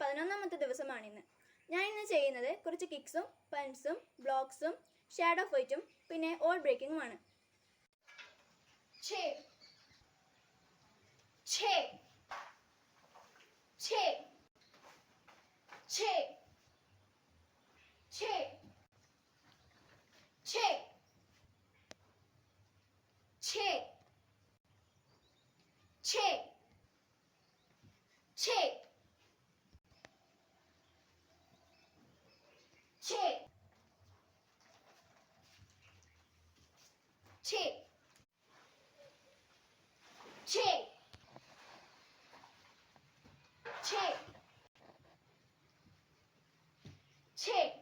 പതിനൊന്നാമത്തെ ദിവസമാണിന്ന്. ഞാൻ ഇന്ന് ചെയ്യുന്നത് കുറച്ച് കിക്സും പൻസും ബ്ലോക്സും ഷാഡോ ഫൈറ്റും പിന്നെ ഓൾ ബ്രേക്കിങ്ങുമാണ്. Che. 6 6 6 6